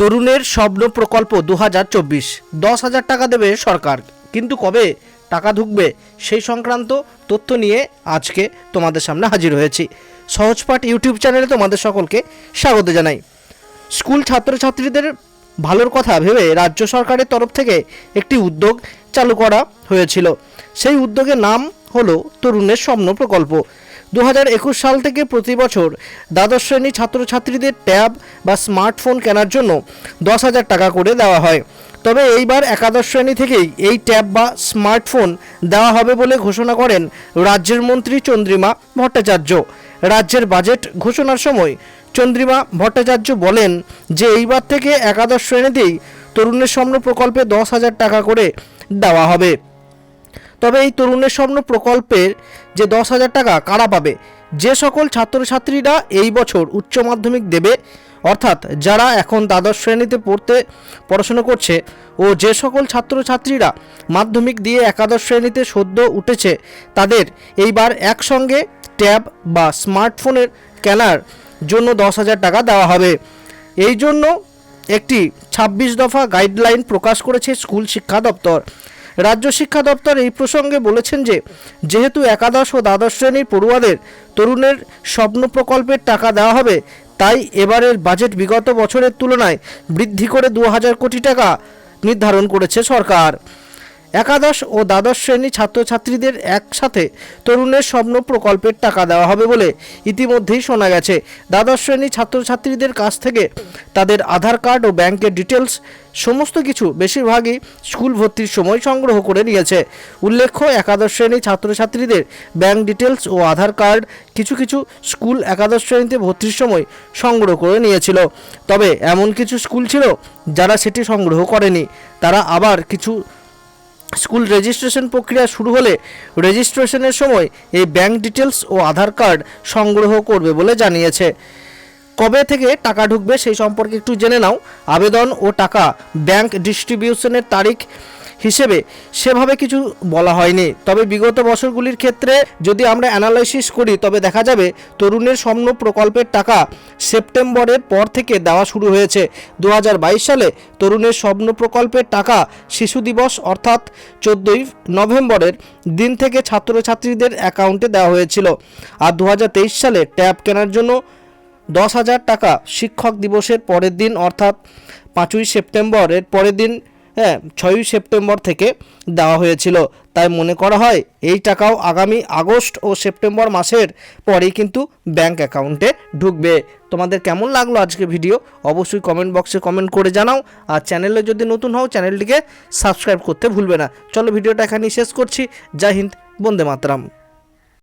তরুণের স্বপ্ন প্রকল্প দু হাজার চব্বিশ। দশ হাজার টাকা দেবে সরকার। কিন্তু কবে টাকা ঢুকবে সেই সংক্রান্ত তথ্য নিয়ে আজকে তোমাদের সামনে হাজির হয়েছি। সহজপাঠ ইউটিউব চ্যানেলে তোমাদের সকলকে স্বাগত জানাই। স্কুল ছাত্রছাত্রীদের ভালোর কথা ভেবে রাজ্য সরকারের তরফ থেকে একটি উদ্যোগ চালু করা হয়েছিল। সেই উদ্যোগের নাম হলো তরুণের স্বপ্ন প্রকল্প। দু সাল থেকে প্রতি বছর দ্বাদশ শ্রেণি ছাত্রছাত্রীদের ট্যাব বা স্মার্টফোন কেনার জন্য দশ হাজার টাকা করে দেওয়া হয়। তবে এইবার একাদশ শ্রেণি থেকেই এই ট্যাব বা স্মার্টফোন দেওয়া হবে বলে ঘোষণা করেন রাজ্যের মন্ত্রী চন্দ্রিমা ভট্টাচার্য। রাজ্যের বাজেট ঘোষণার সময় চন্দ্রিমা ভট্টাচার্য বলেন যে এইবার থেকে একাদশ শ্রেণীতেই তরুণের স্বপ্ন প্রকল্পে দশ হাজার টাকা করে দেওয়া হবে। তবে এই তরুণের স্বপ্ন প্রকল্পের যে দশ হাজার টাকা কারা পাবে? যে সকল ছাত্রছাত্রীরা এই বছর উচ্চ মাধ্যমিক দেবে, অর্থাৎ যারা এখন দ্বাদশ শ্রেণীতে পড়তে পড়াশোনা করছে ও যে সকল ছাত্রছাত্রীরা মাধ্যমিক দিয়ে একাদশ শ্রেণীতে সদ্য উঠেছে, তাদের এইবার একসঙ্গে ট্যাব বা স্মার্টফোনের কেনার জন্য দশ হাজার টাকা দেওয়া হবে। এই জন্য একটি ছাব্বিশ দফা গাইডলাইন প্রকাশ করেছে স্কুল শিক্ষা দপ্তর। রাজ্য শিক্ষা দপ্তর এই প্রসঙ্গে বলেছেন যে, যেহেতু একাদশ ও দ্বাদশ শ্রেণির পড়ুয়াদের তরুণের স্বপ্ন প্রকল্পের টাকা দেওয়া হবে, তাই এবারের বাজেট বিগত বছরের তুলনায় বৃদ্ধি করে দু হাজার কোটি টাকা নির্ধারণ করেছে সরকার। একাদশ ও দ্বাদশ শ্রেণি ছাত্রছাত্রীদের একসাথে তরুণের স্বপ্ন প্রকল্পের টাকা দেওয়া হবে বলে ইতিমধ্যেই শোনা গেছে। দ্বাদশ শ্রেণি ছাত্রছাত্রীদের কাছ থেকে তাদের আধার কার্ড ও ব্যাংকের ডিটেলস সমস্ত কিছু বেশিরভাগই স্কুল ভর্তির সময় সংগ্রহ করে নিয়েছে। উল্লেখ্য, একাদশ শ্রেণি ছাত্রছাত্রীদের ব্যাংক ডিটেলস ও আধার কার্ড কিছু কিছু স্কুল একাদশ শ্রেণীতে ভর্তির সময় সংগ্রহ করে নিয়েছিল। তবে এমন কিছু স্কুল ছিল যারা সেটি সংগ্রহ করেনি। তারা আবার কিছু স্কুল রেজিস্ট্রেশন প্রক্রিয়া শুরু হলে রেজিস্ট্রেশনের সময় এই ব্যাংক ডিটেলস ও আধার কার্ড সংগ্রহ করবে বলে জানিয়েছে। কবে থেকে টাকা ঢুকবে সেই সম্পর্কে একটু জেনে নাও। আবেদন ও টাকা ব্যাংক ডিস্ট্রিবিউশনের তারিখ হিসেবে সেভাবে কিছু বলা হয়নি। তবে বিগত বছরগুলির ক্ষেত্রে যদি আমরা অ্যানালাইসিস করি, তবে দেখা যাবে তরুণের স্বপ্ন প্রকল্পের টাকা সেপ্টেম্বরের পর থেকে দেওয়া শুরু হয়েছে। দু হাজার বাইশ সালে তরুণের স্বপ্ন প্রকল্পের টাকা শিশু দিবস অর্থাৎ চোদ্দোই নভেম্বরের দিন থেকে ছাত্রছাত্রীদের অ্যাকাউন্টে দেওয়া হয়েছিল। আর দু হাজার তেইশ সালে ট্যাব কেনার জন্য দশ হাজার টাকা শিক্ষক দিবসের পরের দিন অর্থাৎ পাঁচই সেপ্টেম্বরের পরের দিন হ্যাঁ ছয়ই সেপ্টেম্বর থেকে দেওয়া হয়েছিল। তাই মনে করা হয়, এই টাকাও আগামী আগস্ট ও সেপ্টেম্বর মাসের পরেই কিন্তু ব্যাংক অ্যাকাউন্টে ঢুকবে। তোমাদের কেমন লাগল আজকে ভিডিও? অবশ্যই কমেন্ট বক্সে কমেন্ট করে জানাও। আর চ্যানেলে যদি নতুন হও, চ্যানেলটিকে সাবস্ক্রাইব করতে ভুলবে না। চলো ভিডিওটা এখানেই শেষ করছি। জয় হিন্দ, বন্দে মাতরম।